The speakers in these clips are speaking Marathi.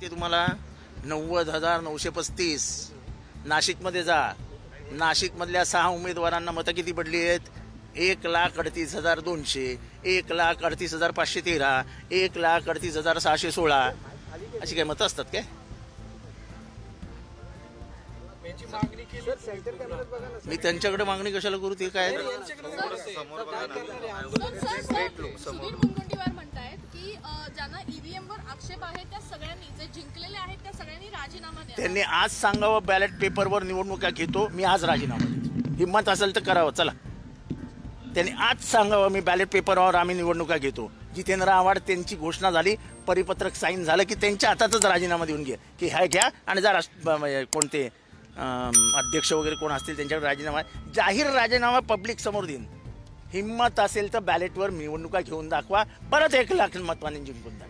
ते तुम्हाला? नव्वद हजार नऊशे पस्तीस. नाशिकमध्ये जा. नाशिकमधल्या सहा उमेदवारांना मतं किती पडली आहेत? एक लाख अडतीस हजार दोनशे एक लाख अडतीस हजार पाचशे तेरा एक लाख अडतीस हजार सहाशे सोळा. अशी काय मतं असतात काय? मी त्यांच्याकडे मागणी कशाला करू? ते काय? ज्यांना आक्षेप आहे त्या सगळ्यांनी जे जिंकलेले आहेत त्या सगळ्यांनी राजीनामा त्यांनी आज सांगावं बॅलेट पेपरवर निवडणुका घेतो मी आज राजीनामा देतो. हिंमत असेल तर करावं चला. त्यांनी आज सांगावं मी बॅलेट पेपरवर आम्ही निवडणुका घेतो. जितेंद्र आव्हाड त्यांची घोषणा झाली परिपत्रक साईन झालं की त्यांच्या हातातच राजीनामा देऊन घ्या की ह्या घ्या आणि जरा कोणते अध्यक्ष वगैरे कोण असतील त्यांच्याकडे राजीनामा जाहीर राजीनामा पब्लिक समोर देईन. हिंमत असेल तर बॅलेटवर निवडणुका घेऊन दाखवा. परत एक लाख मतवाने जिंकून दाखवा.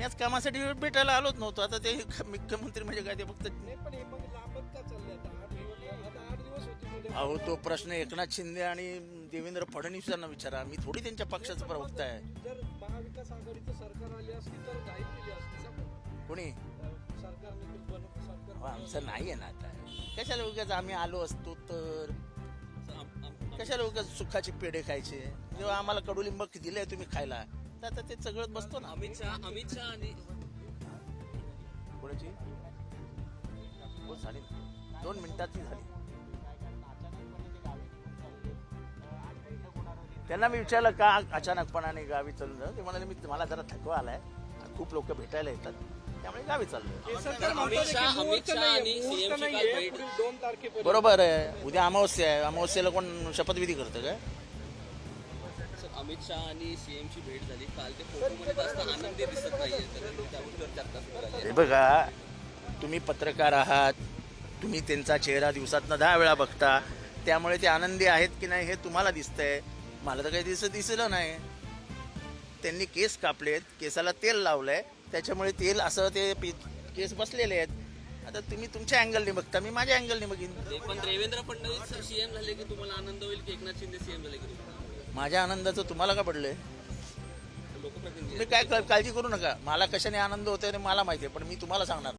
मी आज कामासाठी भेटायला आलोच नव्हतो. आता ते मुख्यमंत्री म्हणजे काय ते फक्त अहो तो प्रश्न एकनाथ शिंदे आणि देवेंद्र फडणवीस यांना विचारा. मी थोडी त्यांच्या पक्षाचा प्रवक्ता आहे. जर महाविकास आघाडीचं सरकार आली असती तर घाई केली असती सगळं. कोणी? आमचं नाही आहे ना आता. कशाला उगाच आम्ही आलो असतो तर? कशाला उगाच सुखाचे पेढे खायचे? जेव्हा आम्हाला कडुलिंब दिले तुम्ही खायला. तर आता ते सगळं बसतो ना. अमित शहा अमित शहा आणि कोणाची? हो झाली. दोन मिनिटाची झाली. त्यांना मी विचारलं का अचानकपणाने गावी चाललं? ते म्हणाले मी मला जरा थकवा आलाय. खूप लोक भेटायला येतात. त्यामुळे गावी चाललो. बरोबर आहे. उद्या अमावस्या आहे. अमावस्येला कोण शपथविधी करतं काय सर, अमित शहा आणि सीएम ची भेट झाली. काल ते फोटोमध्ये जास्त आनंदी दिसत नाहीये. तर त्या गोष्टीवर चर्चा सुरू झाली हे बघा तुम्ही पत्रकार आहात तुम्ही त्यांचा चेहरा दिवसातनं दहा वेळा बघता त्यामुळे ते आनंदी आहेत की नाही हे तुम्हाला दिसतंय. मला तर काही दिसत दिसलं नाही. त्यांनी केस कापलेत केसाला तेल लावलंय त्याच्यामुळे तेल असं ते पि- केस बसलेले आहेत. आता तुम्ही तुमच्या अँगलने बघता मी माझ्या अँगलने बघीन. ते पण देवेंद्र फडणवीस सीएम झाले की तुम्हाला आनंद होईल की एकनाथ शिंदे सीएम झाले की तुम्हाला? माझ्या आनंदाचं तुम्हाला का पडलंय? तुम्ही काय काळजी करू नका. मला कशाने आनंद होतोय मला माहिती आहे पण मी तुम्हाला सांगणार